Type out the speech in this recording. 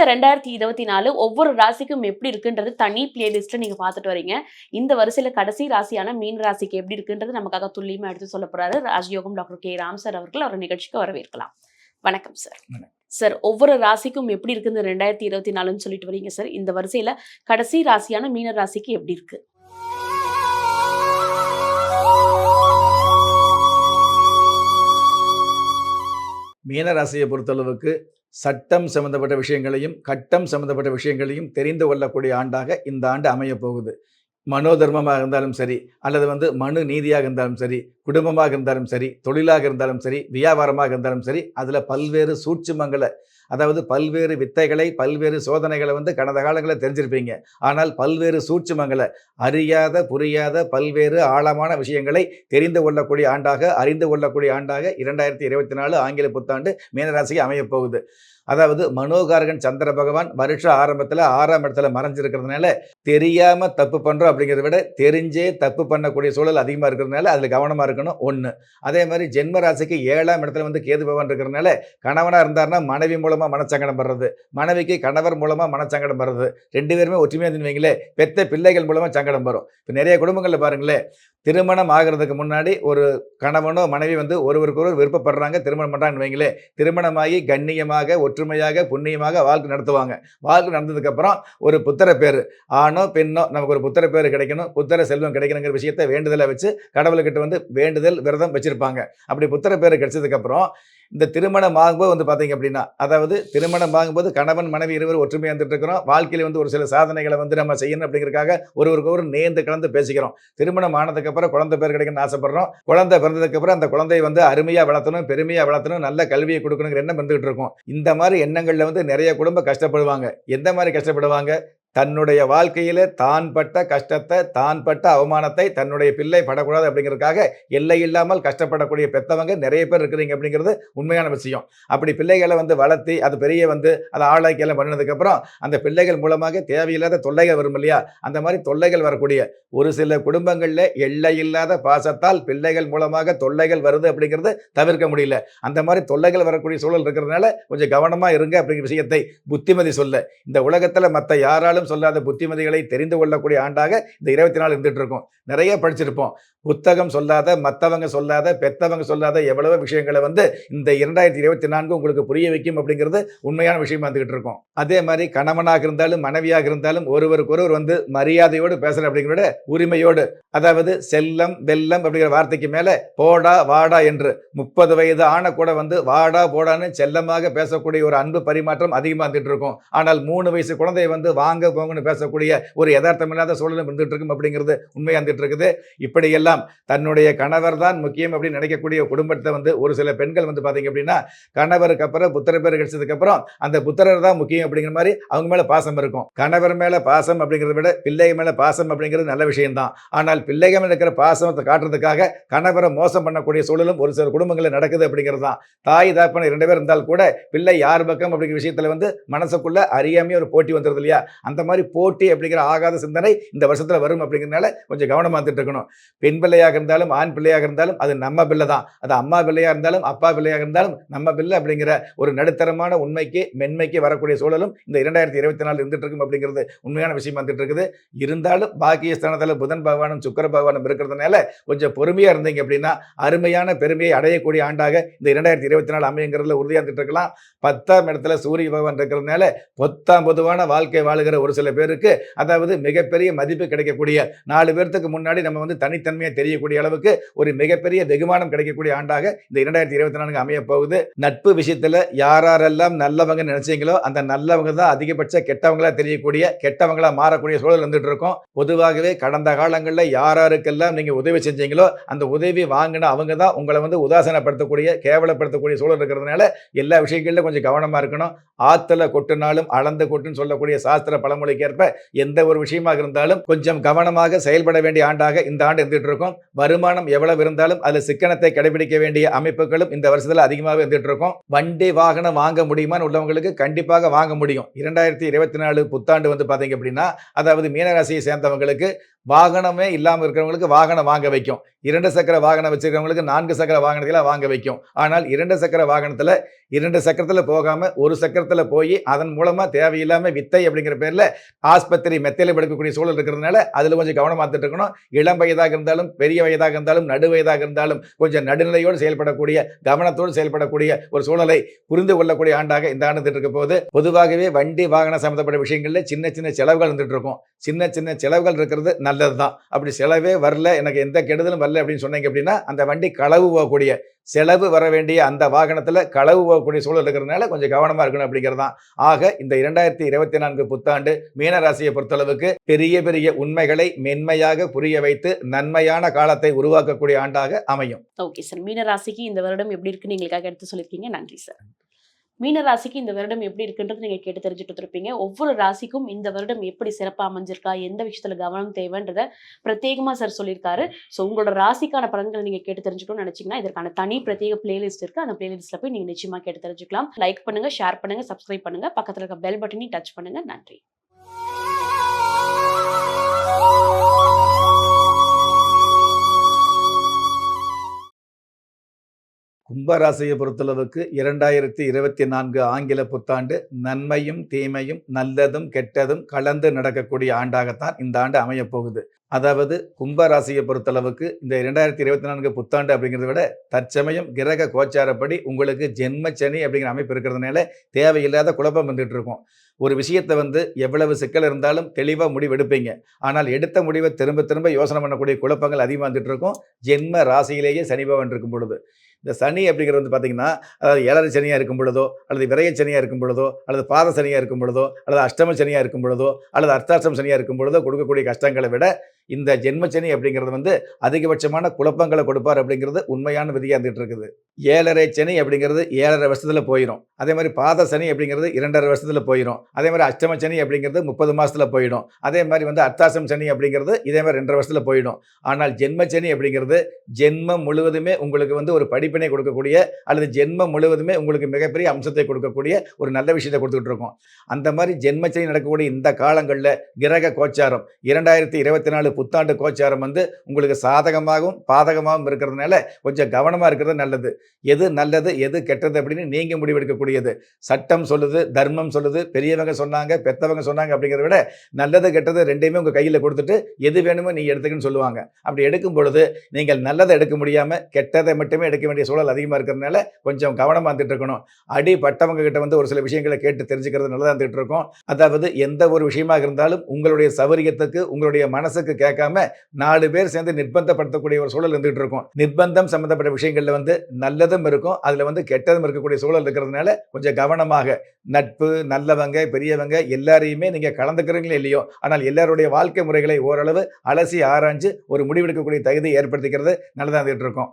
இந்த ரெண்டாயிரத்தி இருபத்தி நாலு ஒவ்வொரு ராசிக்கும் எப்படி இருக்குன்றது தனி பிளேலிஸ்ட்டை நீங்க பார்த்துட்டு வரீங்க. இந்த வரிசையில கடைசி ராசியான மீன் ராசிக்கு எப்படி இருக்குன்றது நமக்காக துல்லியமா எடுத்து சொல்ல போறாரு ராஜயோகம் டாக்டர் கே. ராம் சார் அவர்கள். அவர் நிகழ்ச்சிக்கு வரவேற்கலாம். வணக்கம் சார். சார் ஒவ்வொரு ராசிக்கும் எப்படி இருக்கு இந்த ரெண்டாயிரத்தி இருபத்தி நாலுன்னு சொல்லிட்டு வரீங்க சார் இந்த வரிசையில கடைசி ராசியான மீன ராசிக்கு எப்படி இருக்கு? மீனராசியை பொறுத்தளவுக்கு சட்டம் சம்பந்தப்பட்ட விஷயங்களையும் கட்டம் சம்பந்தப்பட்ட விஷயங்களையும் தெரிந்து கொள்ளக்கூடிய ஆண்டாக இந்த ஆண்டு அமையப் போகுது. மனோதர்மமாக இருந்தாலும் சரி அல்லது வந்து மனு நீதியாக இருந்தாலும் சரி குடும்பமாக இருந்தாலும் சரி தொழிலாக இருந்தாலும் சரி வியாபாரமாக இருந்தாலும் சரி அதில் பல்வேறு சூட்சுமங்களை அதாவது பல்வேறு வித்தைகளை பல்வேறு சோதனைகளை வந்து கடந்த காலங்களில் தெரிஞ்சிருப்பீங்க. ஆனால் பல்வேறு சூட்சுமங்களை அறியாத புரியாத பல்வேறு ஆழமான விஷயங்களை தெரிந்து கொள்ளக்கூடிய ஆண்டாக அறிந்து கொள்ளக்கூடிய ஆண்டாக இரண்டாயிரத்தி இருபத்தி நாலு ஆங்கில புத்தாண்டு மீனராசிக்கு அமையப் போகுது அதாவது மனோகாரகன் சந்திர பகவான் வருஷ ஆரம்பத்தில் ஆறாம் இடத்துல மறைஞ்சிருக்கிறதுனால தெரியாமல் தப்பு பண்ணுறோம் அப்படிங்கிறத விட தெரிஞ்சே தப்பு பண்ணக்கூடிய சூழல் அதிகமாக இருக்கிறதுனால அதில் கவனமாக இருக்கணும் ஒன்று அதே மாதிரி ஜென்ம ராசிக்கு ஏழாம் இடத்துல வந்து கேது பகவான் இருக்கிறதுனால கணவனாக இருந்தார்னா மனைவி மூலமாக மனச்சங்கடம் வர்றது. மனைவிக்கு கணவர் மூலமாக மனச்சங்கடம் வர்றது. ரெண்டு பேருமே ஒற்றுமையாக இருந்தீங்களே பெத்த பிள்ளைகள் மூலமாக சங்கடம் வரும். இப்போ நிறைய குடும்பங்களில் பாருங்களேன் திருமணம் ஆகிறதுக்கு முன்னாடி ஒரு கணவனோ மனைவி வந்து ஒருவருக்கு ஒருவர் விருப்பப்படுறாங்க திருமணம் பண்ணுறாங்கன்னு வைங்களேன். திருமணமாகி கண்ணியமாக ஒற்றுமையாக புண்ணியமாக வாழ்க்கை நடத்துவாங்க. வாழ்க்கை நடந்ததுக்கப்புறம் ஒரு புத்திர பேர் ஆணோ பெண்ணோ நமக்கு ஒரு புத்திர பேர் கிடைக்கணும். புத்திர செல்வம் கிடைக்கணுங்கிற விஷயத்தை வேண்டுதலை வச்சு கடவுள்கிட்ட வந்து வேண்டுதல் விரதம் வச்சுருப்பாங்க. அப்படி புத்திர பேர் கிடைச்சதுக்கப்புறம் இந்த திருமணம் ஆகும்போது வந்து பார்த்தீங்க அப்படின்னா அதாவது திருமணம் ஆகும்போது கணவன் மனைவி இருவர் ஒற்றுமையாக இருந்துட்டு இருக்கிறோம். வாழ்க்கையில் வந்து ஒரு சில சாதனைகளை வந்து நம்ம செய்யணும் அப்படிங்கிறதுக்காக ஒருவருக்கு ஒரு நேர்ந்து கலந்து பேசிக்கிறோம். திருமணம் ஆனதுக்கப்புறம் குழந்தை பேர் கிடைக்கணும்னு ஆசைப்படுறோம். குழந்தை பிறந்ததுக்கப்புறம் அந்த குழந்தையை வந்து அருமையாக வளர்த்தணும் பெருமையாக வளர்த்தணும் நல்ல கல்வியை கொடுக்கணுங்கிற எண்ணம் இருந்துகிட்டு இருக்கும். இந்த மாதிரி எண்ணங்களில் வந்து நிறைய குடும்பம் கஷ்டப்படுவாங்க. எந்த மாதிரி கஷ்டப்படுவாங்க? தன்னுடைய வாழ்க்கையில் தான் பட்ட கஷ்டத்தை தான் பட்ட அவமானத்தை தன்னுடைய பிள்ளை படக்கூடாது அப்படிங்கிறதுக்காக எல்லை இல்லாமல் கஷ்டப்படக்கூடிய பெத்தவங்க நிறைய பேர் இருக்கிறீங்க அப்படிங்கிறது உண்மையான விஷயம். அப்படி பிள்ளைகளை வந்து வளர்த்தி அது பெரிய வந்து அதை ஆளாக்கி பண்ணினதுக்கப்புறம் அந்த பிள்ளைகள் மூலமாக தேவையில்லாத தொல்லைகள் வரும் இல்லையா? அந்த மாதிரி தொல்லைகள் வரக்கூடிய ஒரு சில குடும்பங்களில் எல்லை இல்லாத பாசத்தால் பிள்ளைகள் மூலமாக தொல்லைகள் வருது அப்படிங்கிறது தவிர்க்க முடியல. அந்த மாதிரி தொல்லைகள் வரக்கூடிய சூழல் இருக்கிறதுனால கொஞ்சம் கவனமாக இருங்க அப்படிங்கிற விஷயத்தை புத்திமதி சொல்ல. இந்த உலகத்தில் மற்ற யாராலும் சொல்லாத புத்திமதிகளை தெரிந்து கொள்ளக்கூடிய ஆண்டாக இந்த இருபத்தி நாலு இருந்துட்டு இருக்கோம் நிறைய படிச்சிருப்போம். புத்தகம் சொல்லாத மற்றவங்க சொல்லாத பெத்தவங்க சொல்லாத எவ்வளவோ விஷயங்களை வந்து இந்த இரண்டாயிரத்தி இருபத்தி நான்கு உங்களுக்கு புரிய வைக்கும் அப்படிங்கிறது உண்மையான விஷயமா வந்துகிட்டு இருக்கும் அதே மாதிரி கணவனாக இருந்தாலும் மனைவியாக இருந்தாலும் ஒருவருக்கு ஒருவர் வந்து மரியாதையோடு பேசுற அப்படிங்கிறத உரிமையோடு. அதாவது செல்லம் வெல்லம் அப்படிங்கிற வார்த்தைக்கு மேல போடா வாடா என்று முப்பது வயது ஆன கூட வந்து வாடா போடான்னு செல்லமாக பேசக்கூடிய ஒரு அன்பு பரிமாற்றம் அதிகமாக வந்துட்டு இருக்கும் ஆனால் மூணு வயசு குழந்தை வந்து வாங்க போங்கன்னு பேசக்கூடிய ஒரு யதார்த்தம் இல்லாத சூழலும் இருந்துகிட்டு இருக்கும் அப்படிங்கிறது உண்மையா இருந்துட்டு இருக்குது இப்படியெல்லாம் தன்னுடைய கணவர் தான் முக்கியம் அப்படின்னு நினைக்கக்கூடிய குடும்பத்தை வந்து ஒரு சில பெண்கள் வந்து பார்த்தீங்க அப்படின்னா கணவருக்கு அப்புறம் புத்திர பேர் கிடைச்சதுக்கப்புறம் அந்த புத்திரர் தான் முக்கியம் அப்படிங்கிற மாதிரி அவங்க மேலே பாசம் இருக்கும். கணவர் மேலே பாசம் அப்படிங்கிறத விட பிள்ளைகள் மேலே பாசம் அப்படிங்கிறது நல்ல விஷயம்தான். ஆனால் பிள்ளைகள் இருக்கிற பாசத்தை காட்டுறதுக்காக கணவரை மோசம் பண்ணக்கூடிய சூழலும் ஒரு சில குடும்பங்களில் நடக்குது அப்படிங்கிறது தான் தாய் தாப்பன இரண்டு பேர் இருந்தால் கூட பிள்ளை யார் பக்கம் அப்படிங்கிற விஷயத்தில் வந்து மனசுக்குள்ள அறியாமையே ஒரு போட்டி வந்துடுது இல்லையா? அந்த அந்த மாதிரி போட்டி அப்படிங்கிற ஆகாத சிந்தனை இந்த வருஷத்தில் வரும் அப்படிங்கிறதுனால கொஞ்சம் கவனமாக இருந்துட்டு இருக்கணும். பெண் பிள்ளையாக இருந்தாலும் ஆண் பிள்ளையாக இருந்தாலும் அது நம்ம பிள்ளை தான். அது அம்மா பிள்ளையாக இருந்தாலும் அப்பா பிள்ளையாக இருந்தாலும் நம்ம பிள்ளை அப்படிங்கிற ஒரு நடுத்தரமான உண்மைக்கு மென்மைக்கு வரக்கூடிய சூழலும் இந்த இரண்டாயிரத்தி இருபத்தி நாலு இருந்துட்டு இருக்கும் அப்படிங்கிறது உண்மையான விஷயம் வந்துட்டு இருக்குது. இருந்தாலும் பாக்கிய ஸ்தானத்தில் புதன் பகவானும் சுக்கர பகவானும் இருக்கிறதுனால கொஞ்சம் பொறுமையாக இருந்தீங்க அப்படின்னா அருமையான பெருமையை அடையக்கூடிய ஆண்டாக இந்த இரண்டாயிரத்தி இருபத்தி நாலு அமையங்கிறதுல உறுதியாக இருக்கலாம். பத்தாம் இடத்துல சூரிய பகவான் இருக்கிறதுனால பொத்தாம் பொதுவான வாழ்க்கை வாழுகிற ஒரு சில பேருக்கு அதாவது மிகப்பெரிய மதிப்பு கிடைக்கக்கூடிய நாலு பேர்த்துக்கு முன்னாடி நம்ம வந்து தனித்தன்மையை தெரியக்கூடிய அளவுக்கு ஒரு மிகப்பெரிய வெகுமானம் கிடைக்கக்கூடிய ஆண்டாக இந்த இரண்டாயிரத்தி இருபத்தி நான்கு அமைய போகுது. நட்பு விஷயத்துல யாரெல்லாம் நல்லவங்க நினைச்சீங்களோ அந்த நல்லவங்க தான் அதிகபட்ச கெட்டவங்களா தெரியக்கூடிய கெட்டவங்களா மாறக்கூடிய சூழல் வந்துட்டு இருக்கும். பொதுவாகவே கடந்த காலங்களில் யாராருக்கெல்லாம் நீங்க உதவி செஞ்சீங்களோ அந்த உதவி வாங்கின அவங்க தான் உங்களை வந்து உதாசனப்படுத்தக்கூடிய கேவலப்படுத்தக்கூடிய சூழல் இருக்கிறதுனால எல்லா விஷயங்களிலும் கொஞ்சம் கவனமா இருக்கணும். ஆத்துல கொட்டுனாலும் அளந்து கொட்டுன்னு சொல்லக்கூடிய சாஸ்திர ஏற்ப எந்த ஒரு விஷயமாக இருந்தாலும் கொஞ்சம் கவனமாக செயல்பட வேண்டிய ஆண்டாக இந்த ஆண்டு இருந்துட்டு இருக்கும் வருமானம் எவ்வளவு இருந்தாலும் அதில் சிக்கனத்தை கடைபிடிக்க வேண்டிய அமைப்புகளும் இந்த வருஷத்தில் அதிகமாகவே இருந்துட்டு இருக்கும் வண்டி வாகனம் வாங்க முடியுமான்னு உள்ளவங்களுக்கு கண்டிப்பாக வாங்க முடியும். இரண்டாயிரத்தி இருபத்தி நாலு புத்தாண்டு வந்து பார்த்தீங்க அப்படின்னா அதாவது மீனராசியை சேர்ந்தவங்களுக்கு வாகனமே இல்லாமல் இருக்கிறவங்களுக்கு வாகனம் வாங்க வைக்கும். இரண்டு சக்கர வாகனம் வச்சிருக்கிறவங்களுக்கு நான்கு சக்கர வாகனத்தில் வாங்க வைக்கும். ஆனால் இரண்டு சக்கர வாகனத்தில் இரண்டு சக்கரத்தில் போகாமல் ஒரு சக்கரத்தில் போய் அதன் மூலமாக தேவையில்லாமல் வித்தை அப்படிங்கிற பேரில் ஆஸ்பத்திரி மெத்தையில் படுக்கக்கூடிய சூழல் இருக்கிறதுனால அதில் கொஞ்சம் கவனமாக இருக்கணும். இளம் வயதாக இருந்தாலும் பெரிய வயதாக இருந்தாலும் நடு வயதாக இருந்தாலும் கொஞ்சம் நடுநிலையோடு செயல்படக்கூடிய கவனத்தோடு செயல்படக்கூடிய ஒரு சூழலை புரிந்து கொள்ளக்கூடிய ஆண்டாக இந்த ஆண்டு இருக்க போது பொதுவாகவே வண்டி வாகனம் சம்மந்தப்பட்ட விஷயங்களில் சின்ன சின்ன செலவுகள் இருந்துட்டு இருக்கும். சின்ன சின்ன செலவுகள் இருக்கிறது நல்லது தான் அப்படி செலவே வரல எனக்கு எந்த கெடுதலும் வரல அப்படின்னு சொன்னீங்க அப்படின்னா அந்த வண்டி களவு போகக்கூடிய செலவு வர வேண்டிய அந்த வாகனத்தில் களவு போகக்கூடிய சூழல் இருக்கிறதுனால கொஞ்சம் கவனமாக இருக்கணும் அப்படிங்கிறது தான் ஆக இந்த இரண்டாயிரத்தி இருபத்தி நான்கு புத்தாண்டு மீனராசியை பொறுத்தளவுக்கு பெரிய பெரிய உண்மைகளை மென்மையாக புரிய வைத்து நன்மையான காலத்தை உருவாக்கக்கூடிய ஆண்டாக அமையும். ஓகே சார் மீனராசிக்கு இந்த வருடம் எப்படி இருக்குன்னு எங்களுக்காக எடுத்து சொல்லியிருக்கீங்க. நன்றி சார் மீன ராசிக்கு இந்த வருடம் எப்படி இருக்குன்றது நீங்க கேட்டு தெரிஞ்சுட்டு இருப்பீங்க ஒவ்வொரு ராசிக்கும் இந்த வருடம் எப்படி சிறப்பா அமைஞ்சிருக்கா எந்த விஷயத்துல கவனம் தேவைன்றத பிரத்யேகமா சார் சொல்லியிருக்காரு. ஸோ உங்களோட ராசிக்கான பலன்களை நீங்க கேட்டு தெரிஞ்சுக்கணும்னு நினைச்சீங்கன்னா இதற்கான தனி பிரத்யேக பிளேலிஸ்ட் இருக்கு. அந்த பிளேலிஸ்ட்ல போய் நீங்க நிச்சயமா கேட்டு தெரிஞ்சுக்கலாம். லைக் பண்ணுங்க ஷேர் பண்ணுங்க சப்ஸ்கிரைப் பண்ணுங்க. பக்கத்துல இருக்க பெல் பட்டனையும் டச் பண்ணுங்க. நன்றி. கும்பராசியை பொறுத்தளவுக்கு இரண்டாயிரத்தி இருபத்தி நான்கு ஆங்கில புத்தாண்டு நன்மையும் தீமையும் நல்லதும் கெட்டதும் கலந்து நடக்கக்கூடிய ஆண்டாகத்தான் இந்த ஆண்டு அமையப் போகுது அதாவது கும்பராசியை பொறுத்தளவுக்கு இந்த இரண்டாயிரத்தி இருபத்தி நான்கு புத்தாண்டு அப்படிங்கிறத விட தற்சமயம் கிரக கோச்சாரப்படி உங்களுக்கு ஜென்ம சனி அப்படிங்கிற அமைப்பு இருக்கிறதுனால தேவையில்லாத குழப்பம் வந்துட்டு இருக்கும். ஒரு விஷயத்தை வந்து எவ்வளவு சிக்கல் இருந்தாலும் தெளிவாக முடிவெடுப்பீங்க ஆனால் எடுத்த முடிவை திரும்ப திரும்ப யோசனை பண்ணக்கூடிய குழப்பங்கள் அதிகமாக வந்துட்டு இருக்கும். ஜென்ம ராசியிலேயே சனிபவன் இருக்கும் பொழுது. இந்த சனி அப்படிங்கிறது வந்து பார்த்தீங்கன்னா அதாவது ஏழரை சனியாக இருக்கும் பொழுதோ அல்லது விரைய சனியாக இருக்கும் பொழுதோ அல்லது பாத சனியாக இருக்கும் பொழுதோ அல்லது அஷ்டம சனியாக இருக்கும் பொழுதோ அல்லது அர்த்தாஷ்டம சனியாக இருக்கும் பொழுதோ கொடுக்கக்கூடிய கஷ்டங்களை விட இந்த ஜென்மச்சனி அப்படிங்கிறது வந்து அதிகபட்சமான குழப்பங்களை கொடுப்பார் அப்படிங்கிறது உண்மையான விதியாக இருந்துட்டு இருக்குது. ஏழரை சனி அப்படிங்கிறது ஏழரை வருஷத்தில் போயிடும். அதே மாதிரி பாத சனி அப்படிங்கிறது இரண்டரை வருஷத்தில் போயிடும். அதே மாதிரி அஷ்டம சனி அப்படிங்கிறது முப்பது மாதத்தில் போயிடும். அதே மாதிரி வந்து அர்த்தாசம் சனி அப்படிங்கிறது இதே மாதிரி ரெண்டரை வருஷத்தில் போயிடும். ஆனால் ஜென்ம சனி அப்படிங்கிறது ஜென்மம் முழுவதுமே உங்களுக்கு வந்து ஒரு படிப்பினை கொடுக்கக்கூடிய அல்லது ஜென்மம் முழுவதுமே உங்களுக்கு மிகப்பெரிய அம்சத்தை கொடுக்கக்கூடிய ஒரு நல்ல விஷயத்தை கொடுத்துக்கிட்டு இருக்கோம். அந்த மாதிரி ஜென்மச்சனி நடக்கக்கூடிய இந்த காலங்களில் கிரக கோச்சாரம் இரண்டாயிரத்தி இருபத்தி நாலு புத்தாண்டு கோச்சாரம் வந்து உங்களுக்கு சாதகமாகவும் பாதகமாகவும் இருக்கிறதுனால கொஞ்சம் கவனமாக இருக்கிறது நல்லது. எது நல்லது எது கெட்டது அப்படின்னு நீங்கள் முடிவெடுக்கக்கூடியது. சட்டம் சொல்லுது தர்மம் சொல்லுது பெரியவங்க சொன்னாங்க பெத்தவங்க சொன்னாங்க அப்படிங்கிறத விட நல்லது கெட்டது ரெண்டையுமே உங்கள் கையில் கொடுத்துட்டு எது வேணுமோ நீங்கள் எடுத்துக்கன்னு சொல்லுவாங்க. அப்படி எடுக்கும் பொழுது நீங்கள் நல்லதை எடுக்க முடியாமல் கெட்டதை மட்டுமே எடுக்க வேண்டிய சூழல் அதிகமாக இருக்கிறதுனால கொஞ்சம் கவனமாக இருந்துட்டு இருக்கணும். அடிப்பட்டவங்க கிட்ட வந்து ஒரு சில விஷயங்களை கேட்டு தெரிஞ்சுக்கிறது நல்லதாக இருந்துகிட்டு இருக்கோம். அதாவது எந்த ஒரு விஷயமாக இருந்தாலும் உங்களுடைய சௌரியத்துக்கு உங்களுடைய மனசுக்கு கேட்காம நாலு பேர் சேர்ந்து நிர்பந்தப்படுத்தக்கூடிய ஒரு சூழல் இருந்துகிட்டு இருக்கும். நிர்பந்தம் சம்பந்தப்பட்ட விஷயங்கள்ல வந்து நல்லதும் இருக்கும். அதுல வந்து கெட்டதும் இருக்கக்கூடிய சூழல் இருக்கிறதுனால கொஞ்சம் கவனமாக நட்பு நல்லவங்க பெரியவங்க எல்லாரையுமே நீங்க கலந்துக்கிறீங்களோ இல்லையோ ஆனால் எல்லாருடைய வாழ்க்கை முறைகளை ஓரளவு அலசி ஆராய்ஞ்சு ஒரு முடிவெடுக்கக்கூடிய தகுதி ஏற்படுத்திக்கிறது நல்லதாக இருந்துகிட்டு இருக்கும்.